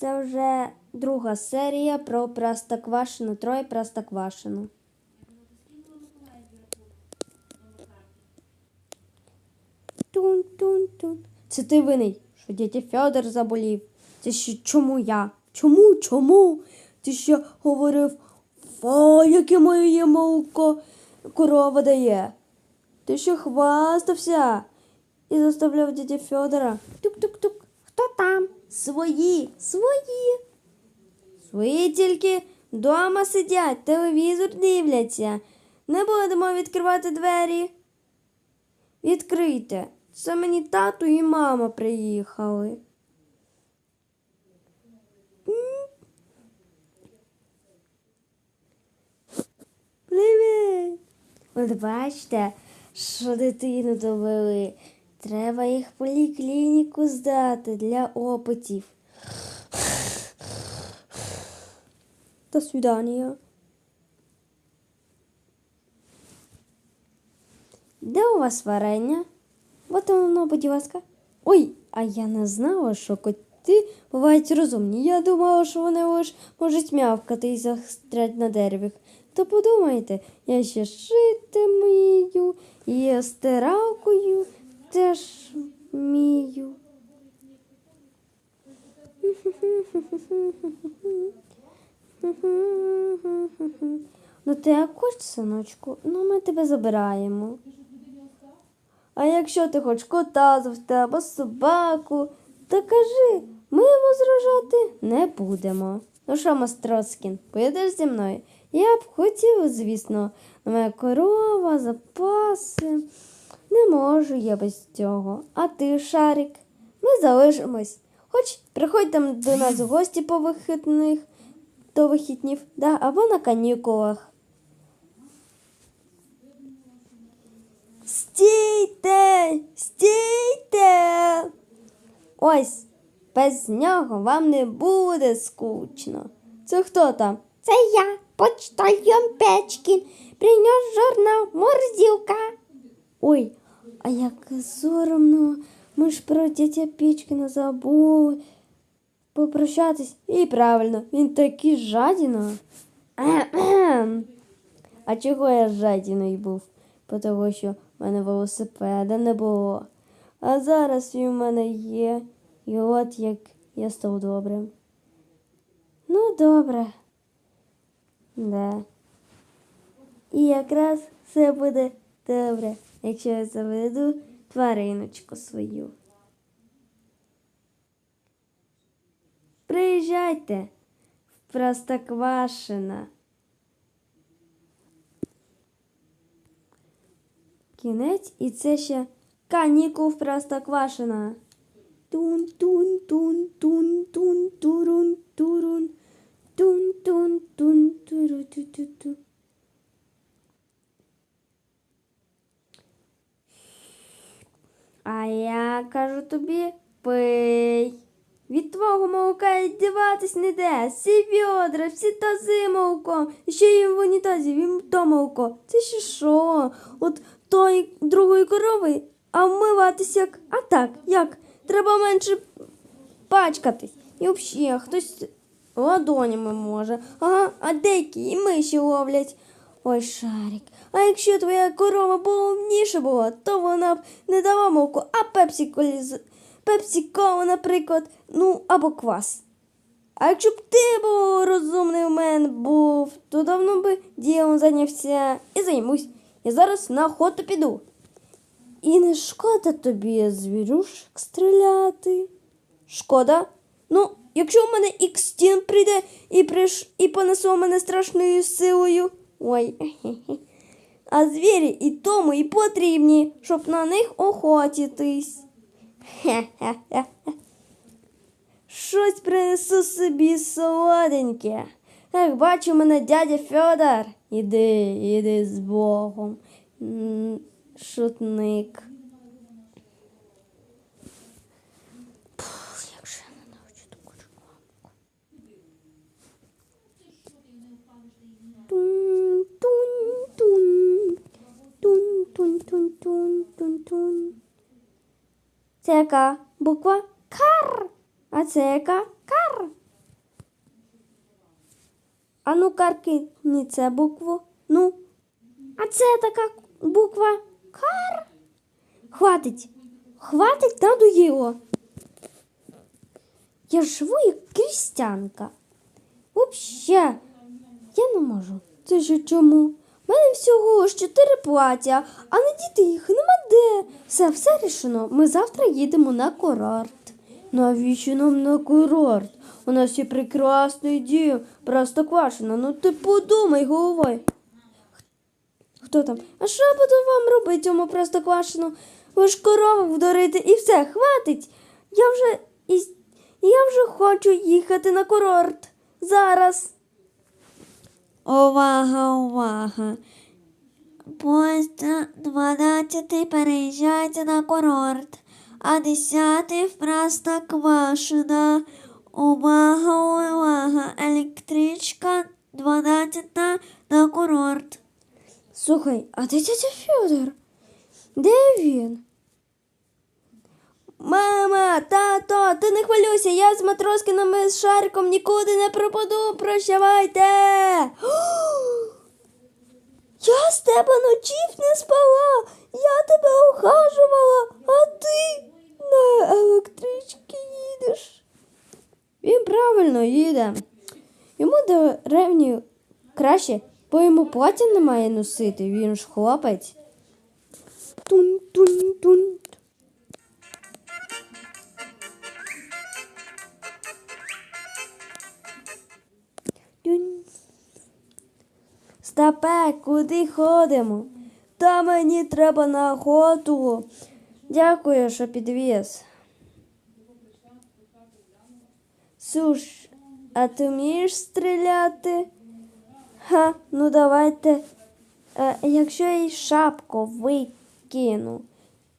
Це вже друга серія про Простоквашину, троє Простоквашину. Тун-тун-тун. Це ти винний, що дядя Федор заболів. Це ще чому я? Чому? Чому? Ти ще говорив, фа, яке моє молоко корова дає. Ти ще хвастався і заставляв дядя Федора. Тук-тук-тук. Свої, свої. Свої тільки вдома сидять, телевізор дивляться. Не будемо відкривати двері. Відкрийте. Це мені тату і мама приїхали. Привіт! От бачите, що дитину довели. Треба їх в поліклініку здати для опитів. До свидання. Де у вас варення? Вот воно, будь ласка. Ой, а я не знала, що коти бувають розумні. Я думала, що вони лише можуть м'явкати і застрять на дереві. То подумайте, я ще шити вмію, і стиралкою теж вмію. Ну ти також, синочку, ну ми тебе забираємо. А якщо ти хоч кота завжди або собаку, то кажи, ми возражати не будемо. Ну що, Мастроскін, поїдеш зі мною? Я б хотів, звісно, але моя корова, запаси. Не можу я без цього. А ти, Шарик, ми залишимось. Хоч приходь там до нас в гості по вихідних, до вихіднів, да, або на канікулах. Стійте, стійте. Ось, без нього вам не буде скучно. Це хто там? Це я, почтальон Печкін, приніс журнал Морзілка. Ой, а як соромно. Ми ж про дитя Пічкина забули попрощатись. І правильно, він такий. Кхе-кхе. А чого я жадіною був? Бо Того, що в мене велосипеда не було. А зараз він в мене є. І от як я став добрим. Ну, добре. Да. І якраз все буде добре, якщо я заведу твариночку свою. Приїжджайте в Простоквашино. Кінець і це ще канікул в Простоквашино. Тун тун тун тун тун турун турун тун тун тун туру ту ту ту А я кажу тобі пий. Від твого молока й діватись не де. Всі відра, всі тази молоком. І ще й в унітазі, він то молоко. Це ще що? От той другої корови, а вмиватись як. А так, як? Треба менше пачкатись. І взагалі, хтось ладонями може. Ага, а деякі і миші ловлять. Ой, шарик. А якщо твоя корова умніша була, то вона б не дала молоко, а пепсі колі пепсі колу, наприклад, ну або квас. А якщо б ти був розумний у мене був, то давно би ділом зайнявся і займусь. Я зараз на охоту піду. І не шкода тобі звірюшок стріляти. Шкода? Ну, якщо в мене ікстін прийде і приш... і понесу мене страшною силою. Ой. А звірі і тому і потрібні, щоб на них охотитись. Хе-хе-хе. Щось принесу собі солоденьке. Так бачу мене дядя Федор. Іди, іди з Богом. Шутник. Пф, як же я ненавиджу таку рекламку. Тун, тун, тун. Тун, тун, тун, тун, тун. Це яка буква? Кар. А це яка? Кар. А ну, каркни це букву. Ну. А це така буква Кар. Хватить. Хватить надоїло. Я живу як крістянка. Вообще, я не можу. Це ж чому? У мене всього ж чотири плаття, а на діти їх нема де. Все, все рішено. Ми завтра їдемо на курорт. Навіщо нам на курорт? У нас є прекрасний дім, просто квашено. Ну ти подумай головою. Хто там? А що буду вам робити цьому просто квашену? Ви ж корову вдурити і все, хватить. Я вже і я вже хочу їхати на курорт. Зараз. Увага, увага. Поїзд 12 переїжджається на курорт, а 10 в Простоквашино. Увага, увага. Електричка 12 на курорт. Слухай, а де дядя Федор? Де він? Мама, тато, ти не хвилюйся, я з Матроскином і з Шариком нікуди не пропаду. Прощавайте. Я з тебе ночів не спала, я тебе ухажувала, а ти на електричці їдеш. Він правильно їде. Йому до ревні краще, бо йому плаття немає носити, він ж хлопець. Тун-тун-тун. Стапе, куди ходимо? Та мені треба на охоту. Дякую, що підвіз. Суш, а ти вмієш стріляти? Ха, ну давайте. Е, якщо я й шапку викину,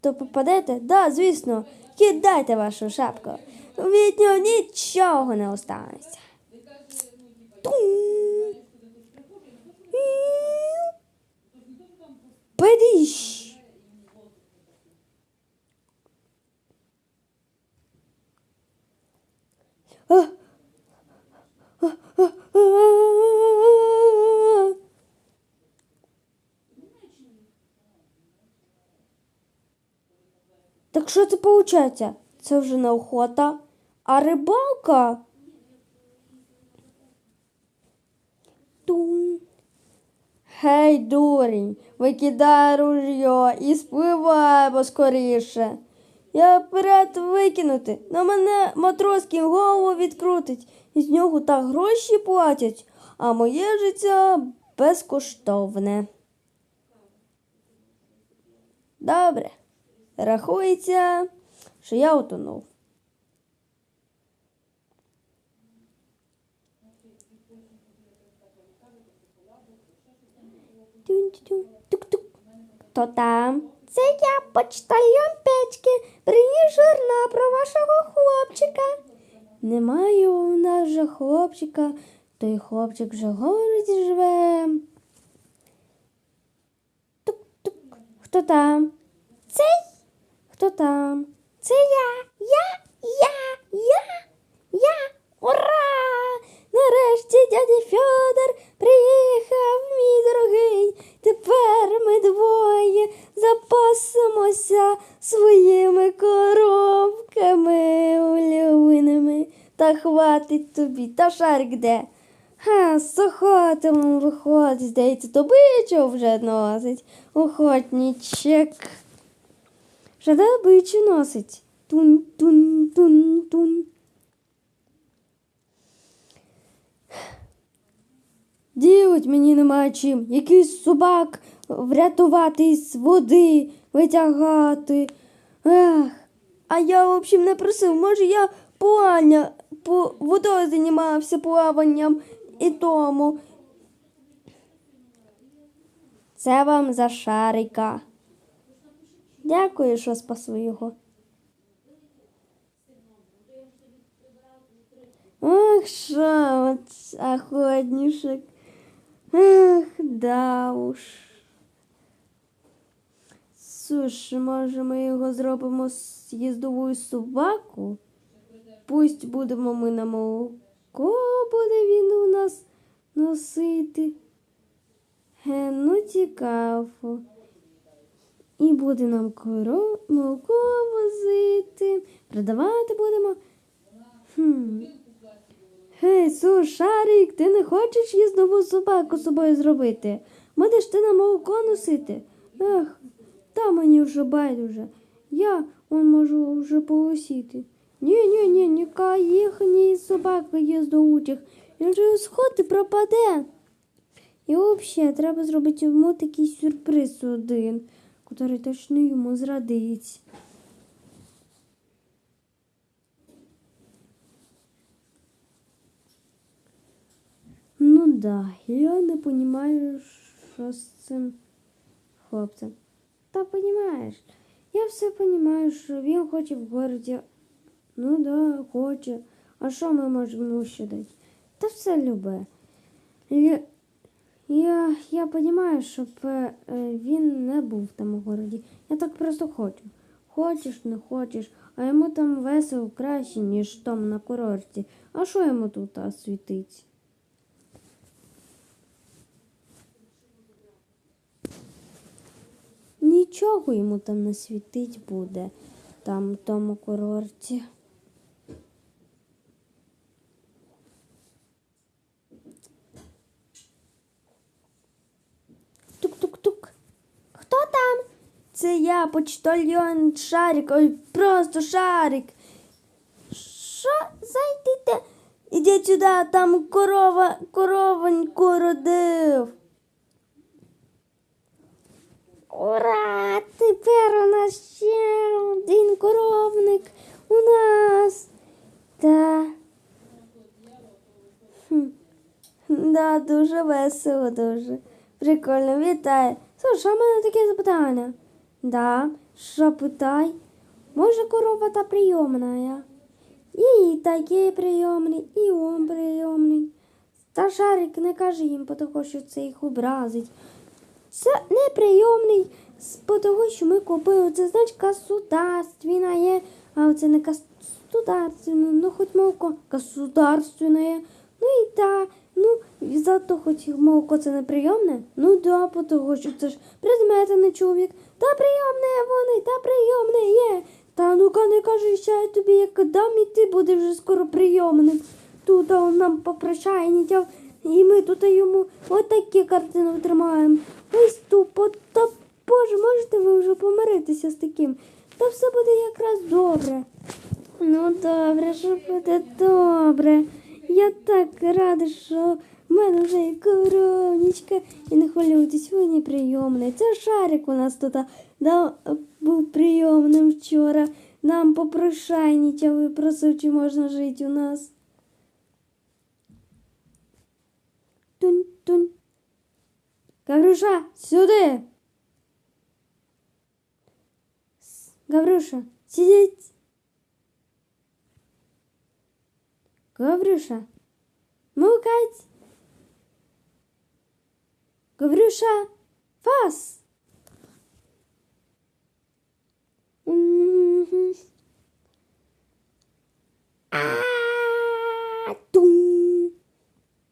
то попадете? Да, звісно, кидайте вашу шапку. Від нього нічого не останеться. Тум. А. Так що це виходить? Це вже не охота, а рибалка. Тум. Гей, дурень, викидай ружьо і спливаємо скоріше. Я вперед викинути. На мене матроський голову відкрутить. І з нього так гроші платять, а моє життя безкоштовне. Добре. Рахується, що я утонув. Тук-тук. Хто там? Це я, почтальон Печки, приніс журнал про вашого хлопчика. Немає у нас же хлопчика, той хлопчик вже городі живе. Тук-тук. Хто там? Цей Хто там? Це я, я, хватить тобі, та шарик де? Ха, з охотом виходить, здається, добичу вже носить. Охотнічек. Вже добичу носить. Тун-тун-тун-тун. Ділить мені немає чим. Якийсь собак врятувати з води, витягати. Ех, а я, в общем, не просив. Може, я плавання, по водою займався плаванням і тому. Це вам за шарика. Дякую, що спасли його. Ах, що, от охотнішек. Ах, да уж. Слушай, може ми його зробимо з їздовою собаку? Пусть будемо ми на молоко, буде він у нас носити. Е, ну, цікаво. І буде нам коро... молоко возити, продавати будемо. Хм. Гей, су, Шарик, ти не хочеш їздову собаку з собою зробити? Будеш ти на молоко носити? Ех, та мені вже байдуже. Я он можу вже полосіти. Ні, ні, ні, ніка їхні собака їздоучих. Він же сход і пропаде. І взагалі треба зробити йому такий сюрприз один, який точно йому зрадить. Ну да, я не розумію, що з цим хлопцем. Та розумієш, я все розумію, що він хоче в городі. Ну да, хоче. А що ми можемо ще дати? Та все любе. Лю- Я, я розумію, щоб е, е, він не був там у городі. Я так просто хочу. Хочеш, не хочеш, а йому там весело краще, ніж там на курорті. А що йому тут а, світить? Нічого йому там не світить буде, там в тому курорті. Тук-тук-тук. Хто там? Це я, почтальйон Шарик, ой, просто Шарик. Що зайдите? Ідіть сюди, там корова, коровоньку родив. Ура! Тепер у нас ще один коровник у нас. Та. Да, дуже весело, дуже. Прикольно, вітаю. Слушай, а в мене таке запитання. Да, що питай? Може корова та прийомна? І такий прийомний, і он прийомний. Та шарик не кажи їм, тому що це їх образить. Це неприйомний, по того, що ми купили. Це значить государственне, є, а це не государственне, ну хоч молоко государственне. Ну і та, ну, і зато хоч молоко це неприйомне. Ну да, по того, що це ж предмети чоловік. Та прийомне вони, та прийомне є. Та ну-ка не кажи, що я тобі як дам, і ти будеш вже скоро прийомним. Тут он нам попрощає, і ми тут йому отакі картини тримаємо. Ось тупо, та боже, можете ви вже помиритися з таким? Та все буде якраз добре. Ну добре, що буде добре. Я так рада, що в мене вже є коронічка. І не хвилюйтесь, ви не прийомний. Це шарик у нас тут да, був прийомним вчора. Нам попрошайнічав і просив, чи можна жити у нас. Тунь-тунь. Гаврюша, сюди. Гаврюша, сидіть. Гаврюша, мукать. Гаврюша, фас. Тум.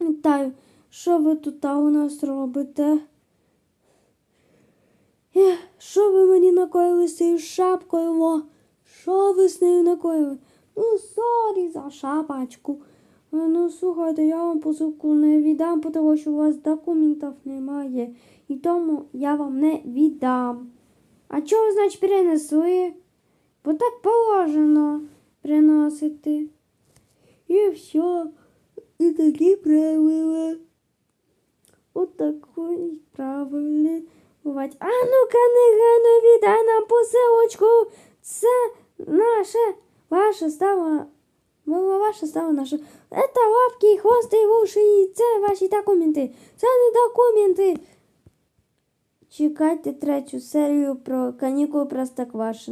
Вітаю, що ви тут у нас робите? Що ви мені накоїли з цією шапкою? Що ви з нею накоїли? Ну, сорі за шапочку. Е, Ну, слухайте, я вам посилку не віддам, тому що у вас документів немає. І тому я вам не віддам. А чого, значить, перенесли? Бо так положено приносити. І все. І такі правила. От такої правильні бувають. А ну-ка, негайно віддай нам посилочку. Це наше, ваша става. Була ваша става наша. Це лапки, хвости, вуші, і це ваші документи. Це не документи. Чекайте третю серію про канікули Простоквашино.